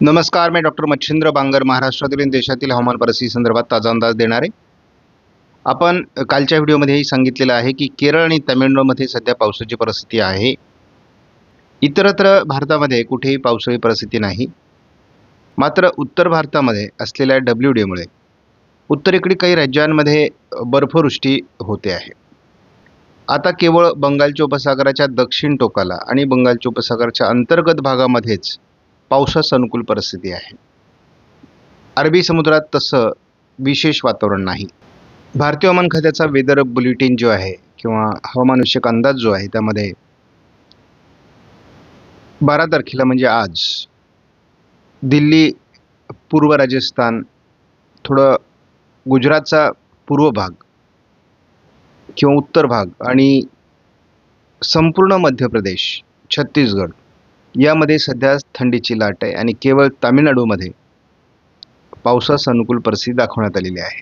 नमस्कार मी डॉक्टर मच्छिंद्र बांगर महाराष्ट्रातील आणि देशातील हवामान परिस्थिती संदर्भात ताजा अंदाज देणार. आहे आपण कालच्या व्हिडिओमध्येही सांगितलेलं आहे की केरळ आणि तामिळनाडूमध्ये सध्या पावसाची परिस्थिती आहे. इतरत्र भारतामध्ये कुठेही पावसाळी परिस्थिती नाही. मात्र उत्तर भारतामध्ये असलेल्या डब्ल्यू डीमुळे उत्तरेकडील काही राज्यांमध्ये बर्फवृष्टी होते आहे. आता केवळ बंगालच्या उपसागराच्या दक्षिण टोकाला आणि बंगालच्या उपसागराच्या अंतर्गत भागामध्येच पावसास अनुकूल परिस्थिती आहे. अरबी समुद्रात तसं विशेष वातावरण नाही. भारतीय हवामान खात्याचा वेदर बुलेटिन जो आहे किंवा हवामानविषयक अंदाज जो आहे त्यामध्ये बारा तारखेला म्हणजे आज दिल्ली पूर्व राजस्थान थोडं गुजरातचा पूर्व भाग किंवा उत्तर भाग आणि संपूर्ण मध्य प्रदेश छत्तीसगड यामध्ये सध्या थंडीची लाट आहे आणि केवळ तामिळनाडूमध्ये पावसास अनुकूल परिस्थिती दाखवण्यात आलेली आहे.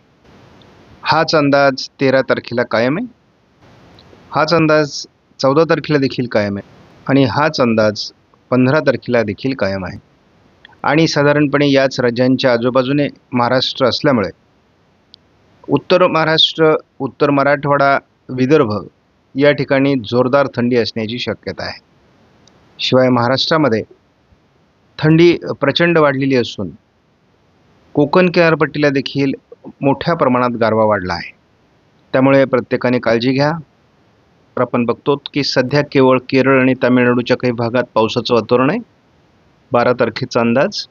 हाच अंदाज तेरा तारखेला कायम आहे. हाच अंदाज चौदा तारखेला देखील कायम आहे आणि हाच अंदाज पंधरा तारखेला देखील कायम आहे. आणि साधारणपणे याच राज्यांच्या आजूबाजूने महाराष्ट्र असल्यामुळे उत्तर महाराष्ट्र उत्तर मराठवाडा विदर्भ या ठिकाणी जोरदार थंडी असण्याची शक्यता आहे. शिवाय महाराष्ट्रामध्ये थंडी प्रचंड वाढलेली असून कोकण किनारपट्टीला देखील मोठ्या प्रमाणात गारवा वाढला आहे. त्यामुळे प्रत्येकाने काळजी घ्या. तर आपण बघतो की सध्या केवळ केरळ आणि तामिळनाडूच्या काही भागात पावसाचं वातावरण आहे. बारा तारखेचा अंदाज.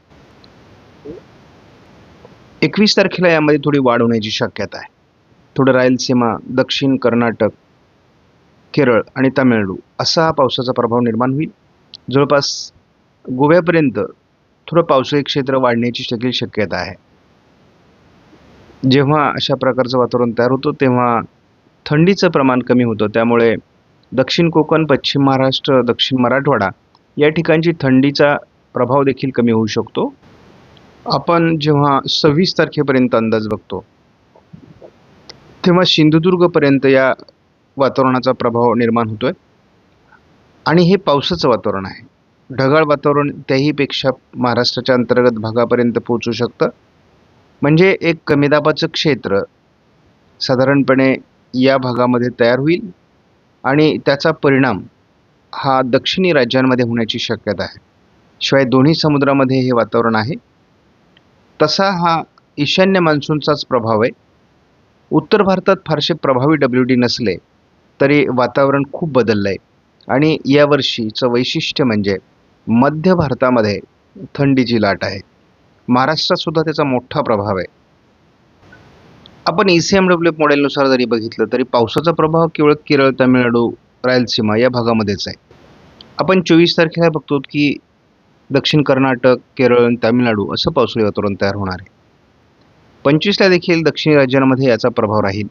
एकवीस तारखेला यामध्ये थोडी वाढ होण्याची शक्यता आहे. थोडं रायलसीमा दक्षिण कर्नाटक केरळ आणि तामिळनाडू असा पावसाचा प्रभाव निर्माण होईल. जवळपास गोव्यापर्यंत थोडं पावसाळी क्षेत्र वाढण्याची देखील शक्यता आहे. जेव्हा अशा प्रकारचं वातावरण तयार होतं तेव्हा थंडीचं प्रमाण कमी होतं. त्यामुळे दक्षिण कोकण पश्चिम महाराष्ट्र दक्षिण मराठवाडा या ठिकाणची थंडीचा प्रभाव देखील कमी होऊ शकतो. आपण जेव्हा सव्वीस तारखेपर्यंत अंदाज बघतो तेव्हा सिंधुदुर्गपर्यंत या वातावरणाचा प्रभाव निर्माण होतो आहे आणि हे पावसाचं वातावरण आहे. ढगाळ वातावरण त्याहीपेक्षा महाराष्ट्राच्या अंतर्गत भागापर्यंत पोहोचू शकतं. म्हणजे एक कमी दाबाचं क्षेत्र साधारणपणे या भागामध्ये तयार होईल आणि त्याचा परिणाम हा दक्षिणी राज्यांमध्ये होण्याची शक्यता आहे. शिवाय दोन्ही समुद्रामध्ये हे वातावरण आहे. तसा हा ईशान्य मान्सूनचाच प्रभाव आहे. उत्तर भारतात फारसे प्रभावी डब्ल्यू डी नसले तरी वातावरण खूप बदललं आहे आणि यावर्षीचं वैशिष्ट्य म्हणजे मध्य भारतामध्ये थंडीची लाट आहे. महाराष्ट्रात सुद्धा त्याचा मोठा प्रभाव आहे. आपण ई सी एम डब्ल्यू मॉडेलनुसार जरी बघितलं तरी पावसाचा प्रभाव केवळ केरळ तामिळनाडू रायलसीमा या भागामध्येच आहे. आपण चोवीस तारखेला बघतो की दक्षिण कर्नाटक केरळ आणि तामिळनाडू असं पावसाळी वातावरण तयार होणार आहे. पंचवीसला देखील दक्षिणी राज्यांमध्ये याचा प्रभाव राहील.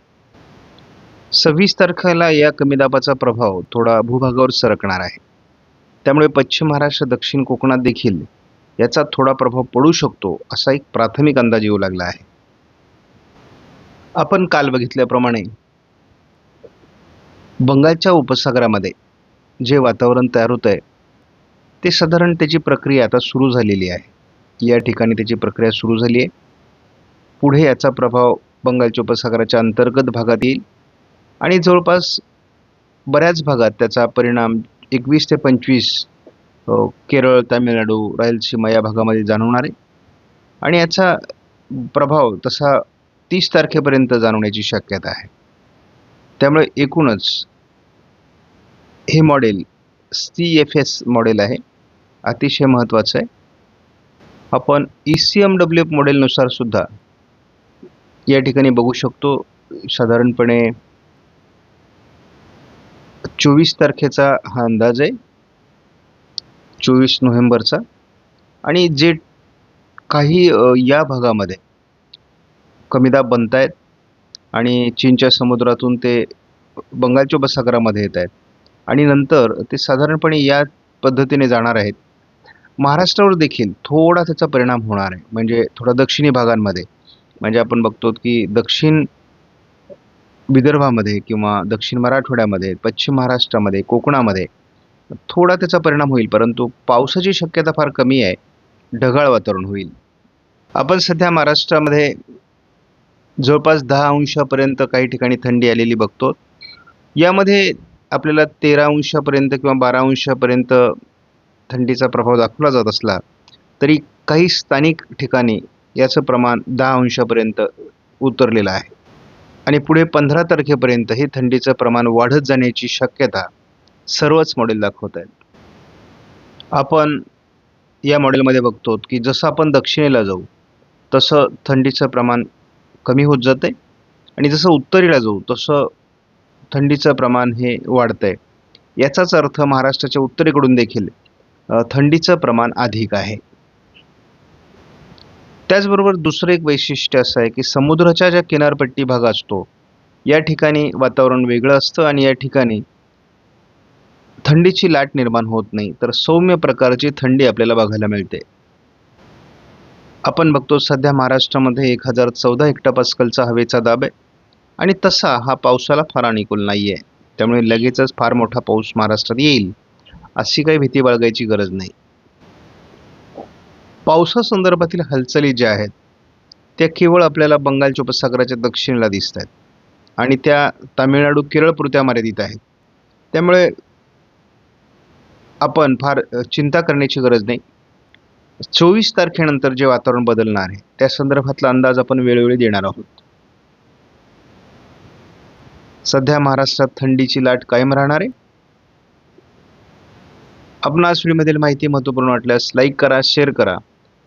सव्वीस तारखेला या कमी दाबाचा प्रभाव थोडा भूभागावर सरकणार आहे. त्यामुळे पश्चिम महाराष्ट्र दक्षिण कोकणात देखील याचा थोडा प्रभाव पडू शकतो असा एक प्राथमिक अंदाज येऊ लागला आहे. आपण काल बघितल्याप्रमाणे बंगालच्या उपसागरामध्ये जे वातावरण तयार होत आहे ते साधारण त्याची प्रक्रिया आता सुरू झालेली आहे. या ठिकाणी त्याची प्रक्रिया सुरू झाली आहे. पुढे याचा प्रभाव बंगालच्या उपसागराच्या अंतर्गत भागात येईल. आणि जवळपास बऱ्याच भागात त्याचा परिणाम एकवीस ते पंचवीस केरळ तामिळनाडू रायलसीमा या भागामध्ये जाणवणार. आहे आणि याचा प्रभाव तसा तीस तारखेपर्यंत जाणवण्याची शक्यता आहे. त्यामुळे एकूणच हे model C F S model आहे. अतिशय महत्त्वाचं आहे. आपण E C M W F मॉडेलनुसार सुद्धा या ठिकाणी बघू शकतो. साधारणपणे चोवीस तारखेचा हा अंदाज आहे. चोवीस नोव्हेंबरचा. आणि जे काही या भागामध्ये कमी दाब बनत आहेत आणि चीनच्या समुद्रातून ते बंगालच्या उपसागरामध्ये येत आहेत आणि नंतर ते साधारणपणे या पद्धतीने जाणार आहेत. महाराष्ट्रावर देखील थोडा त्याचा परिणाम होणार आहे. म्हणजे थोडा दक्षिणी भागांमध्ये. म्हणजे आपण बघतो की दक्षिण विदर्भामध्ये किंवा दक्षिण मराठवाड्यामध्ये पश्चिम महाराष्ट्रामध्ये कोकणामध्ये थोडा त्याचा परिणाम होईल परंतु पावसाची शक्यता फार कमी आहे. ढगाळ वातावरण होईल. आपण सध्या महाराष्ट्रामध्ये जवळपास दहा अंशापर्यंत काही ठिकाणी थंडी आलेली बघतो. यामध्ये आपल्याला तेरा अंशापर्यंत किंवा बारा अंशापर्यंत थंडीचा प्रभाव दाखवला जात असला तरी काही स्थानिक ठिकाणी याचं प्रमाण दहा अंशापर्यंत उतरलेलं आहे. आणि पुढे पंधरा तारखेपर्यंत हे थंडीचं प्रमाण वाढत जाण्याची शक्यता सर्वच मॉडेल दाखवत आहेत. आपण या मॉडेलमध्ये बघतो की जसं आपण दक्षिणेला जाऊ तसं थंडीचं प्रमाण कमी होत जातं आहे आणि जसं उत्तरेला जाऊ तसं थंडीचं प्रमाण हे वाढतं आहे याचाच अर्थ महाराष्ट्राच्या उत्तरेकडून देखील थंडीचं प्रमाण अधिक आहे. त्याचबरोबर दुसरं एक वैशिष्ट्य असं आहे की समुद्राच्या ज्या किनारपट्टी भाग असतो या ठिकाणी वातावरण वेगळं असतं आणि या ठिकाणी थंडीची लाट निर्माण होत नाही. तर सौम्य प्रकारची थंडी आपल्याला बघायला मिळते. आपण बघतो सध्या महाराष्ट्रामध्ये एक हजार चौदा हेक्टापास्कलचा हवेचा दाब आहे आणि तसा हा पावसाला फार अनुकूल नाही आहे त्यामुळे लगेचच फार मोठा पाऊस महाराष्ट्रात येईल अशी काही भीती बाळगायची गरज नाही. पावसासंदर्भातील हालचाली ज्या आहेत त्या केवळ आपल्याला बंगालच्या उपसागराच्या दक्षिणेला दिसत आहेत आणि त्या तामिळनाडू केरळपुरत्या मर्यादित आहेत. त्यामुळे आपण फार चिंता करण्याची गरज नाही. चोवीस तारखेनंतर जे वातावरण बदलणार आहे त्या संदर्भातला अंदाज आपण वेळोवेळी देणार आहोत. सध्या महाराष्ट्रात थंडीची लाट कायम राहणार आहे. आपणास व्हिडिओमधील माहिती महत्त्वपूर्ण वाटल्यास लाईक करा शेअर करा.